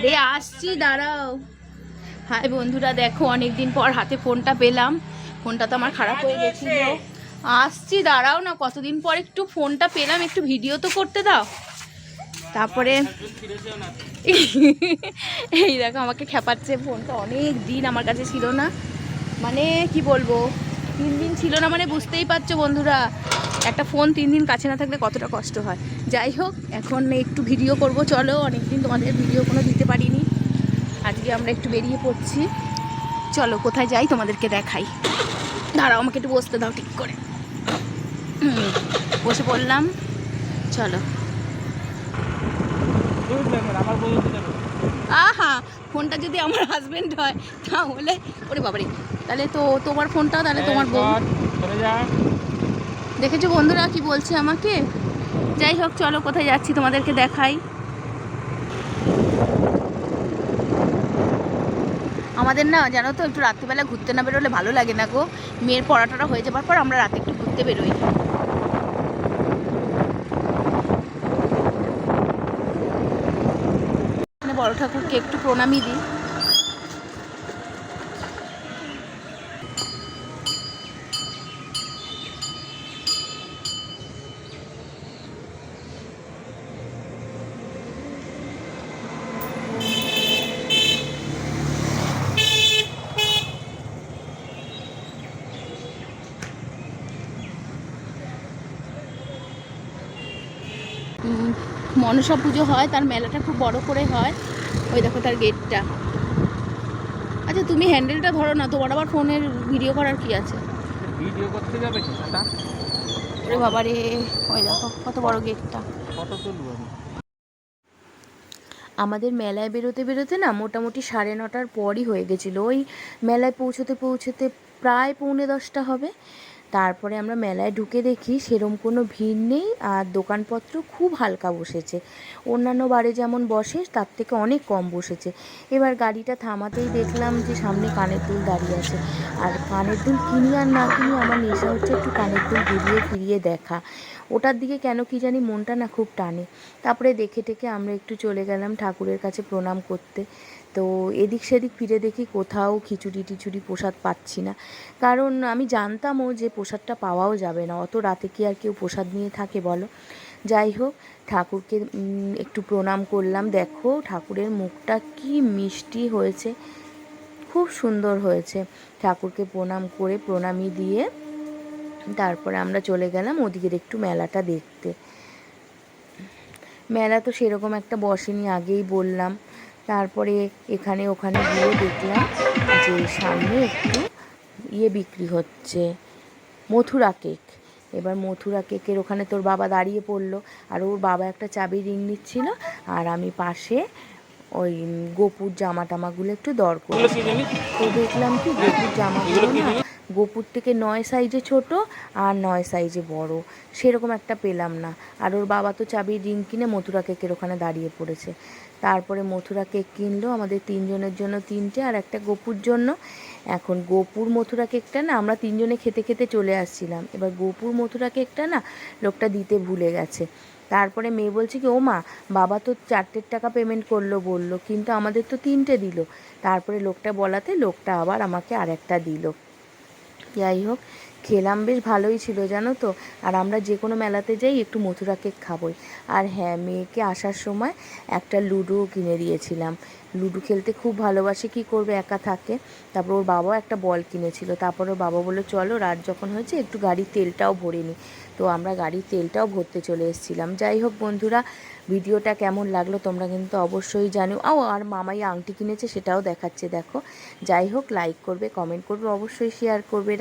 আরে আসছি দাঁড়াও। হাই বন্ধুরা দেখো অনেকদিন পর হাতে ফোনটা পেলাম। ফোনটা তো আমার খারাপ হয়ে গেছিল। আসছি দাঁড়াও না কতদিন পর একটু ফোনটা পেলাম একটু ভিডিও তো করতে দাও। তারপরে এই দেখো আমাকে খেপাচ্ছে ফোনটা অনেক দিন আমার কাছে ছিল না। মানে কি বলব? তিন দিন ছিল না মানে বুঝতেই পারছ বন্ধুরা একটা ফোন তিন দিন কাছে না থাকলে কতটা কষ্ট হয়। যাই হোক এখন একটু ভিডিও করব চলো অনেকদিন তোমাদের ভিডিও কোনো দিতে পারিনি। আজকে আমরা একটু বেরিয়ে পড়ছি। চলো কোথায় যাই তোমাদেরকে দেখাই। দাঁড়াও আমাকে একটু বসতে দাও ঠিক করে। বসে পড়লাম। চলো। আহা ফোনটা যদি আমার হাজবেন্ড হয় তাহলে ওরে বাবারে তাহলে তো তোমার ফোনটা তাহলে তোমার বউ। দেখেছ বন্ধুরা কি বলছে আমাকে? যাই হোক চলো কোথায় যাচ্ছি তোমাদেরকে দেখাই। আমাদের না জানো তো একটু রাত্রিবেলা ঘুরতে না বেরোলে ভালো লাগে না গো। মেয়ের পড়াটা হয়ে যাবার পর আমরা রাতে একটু ঘুরতে বেরোই। বড় ঠাকুরকে একটু প্রণামী দিই। মনসা পুজো হয় তার মেলাটা খুব বড় করে হয়। ওই দেখো তার গেটটা। আচ্ছা তুমি হ্যান্ডেলটা ধরো না তোমার আবার ফোনের ভিডিও করার কি আছে? ভিডিও করতে যাবে সেটা ওরে বাবা রে ওই দেখো কত বড় গেটটা। তুলবো আমি। আমাদের মেলায় বেরোতে বেরোতে না মোটামুটি সাড়ে নটার পরই হয়ে গেছিল। ওই মেলায় পৌঁছতে পৌঁছতে প্রায় পৌনে দশটা হবে। তারপরে আমরা মেলায় ঢুকে দেখি সেরম কোনো ভিড় নেই আর দোকানপত্র খুব হালকা বসেছে। অন্যান্য বারে যেমন বসে, তার থেকে অনেক কম বসেছে। এবার গাড়িটা থামাতেই দেখলাম যে সামনে কানের দুল দাঁড়িয়ে আছে। আর কানের দুল কিনি আর না কিনি আমার নেশা হচ্ছে একটু কানের দুল ঘুরিয়ে ফিরিয়ে দেখা। ওটার দিকে কেন কি জানি মনটা না খুব টানে। তারপরে দেখে টেকে আমরা একটু চলে গেলাম ঠাকুরের কাছে প্রণাম করতে। তো এদিক সেদিক ফিরে দেখি কোথাও খিচুড়ি টিচুড়ি প্রসাদ পাচ্ছি না। কারণ আমি জানতামও যে প্রসাদটা পাওয়াও যাবে না। অত রাতে কি আর কেউ প্রসাদ নিয়ে থাকে বলো? যাই হোক, ঠাকুরকে একটু প্রণাম করলাম। দেখো ঠাকুরের মুখটা কি মিষ্টি হয়েছে। খুব সুন্দর হয়েছে। ঠাকুরকে প্রণাম করে প্রণামী দিয়ে তারপরে আমরা চলে গেলাম ওদিকের একটু মেলাটা দেখতে। মেলা তো সেরকম একটা বসেনি আগেই বললাম। তারপরে এখানে ওখানে গিয়ে দেখলাম যে সামনে একটু ইয়ে বিক্রি হচ্ছে মথুরা কেক। এবার মথুরা কেকের ওখানে তোর বাবা দাঁড়িয়ে পড়ল আর ওর বাবা একটা চাবি রিং নিচ্ছিল আর আমি পাশে ওই গোপুর জামা টামাগুলো একটু দর এগুলো করছি কি জানি তো দেখলাম কি গোপুর জামাগুলো না? গোপুর থেকে নয় সাইজে ছোট আর নয় সাইজে বড়। সেরকম একটা পেলাম না। আর ওর বাবা তো চাবির রিং কিনে মথুরা কেকের ওখানে দাঁড়িয়ে পড়েছে। তারপরে মথুরা কেক কিনলো, আমাদের তিনজনের জন্য তিনটে আর একটা গোপুর জন্য। এখন গোপুর মথুরা কেকটা না, আমরা তিনজনে খেতে খেতে চলে আসছিলাম। এবার গোপুর মথুরা কেকটা না, লোকটা দিতে ভুলে গেছে। তারপরে মেয়ে বলছে কি, ও মা, বাবা তো চারটের টাকা পেমেন্ট করল বলল, কিন্তু আমাদের তো তিনটে দিল। তারপরে লোকটা বলাতে লোকটা আবার আমাকে আরেকটা দিল। যাই হোক, খেলাম বেশ ভালোই ছিল, জানো তো? আর আমরা যে কোনো মেলাতে যাই, একটু মথুরা কেক খাবোই। আর হ্যাঁ মেয়েকে আসার সময় একটা লুডো কিনে দিয়েছিলাম। লুডো খেলতে খুব ভালোবাসে, কি করবে, একা থাকে। তারপর ওর বাবাও একটা বল কিনেছিল। তারপর ওর বাবা বলল, চলো, রাত যখন হয়েছে, একটু গাড়ির তেলটাও ভরে নিই তো আমরা গাড়ির তেলটাও ভরতে চলে এসেছিলাম। যাই হোক, বন্ধুরা, ভিডিওটা কেমন লাগল তোমরা কিন্তু অবশ্যই জানো ও, আর মামাই আংটি কিনেছে, সেটাও দেখাচ্ছে, দেখো। যাই হোক লাইক করবে কমেন্ট করবে, অবশ্যই শেয়ার করবে।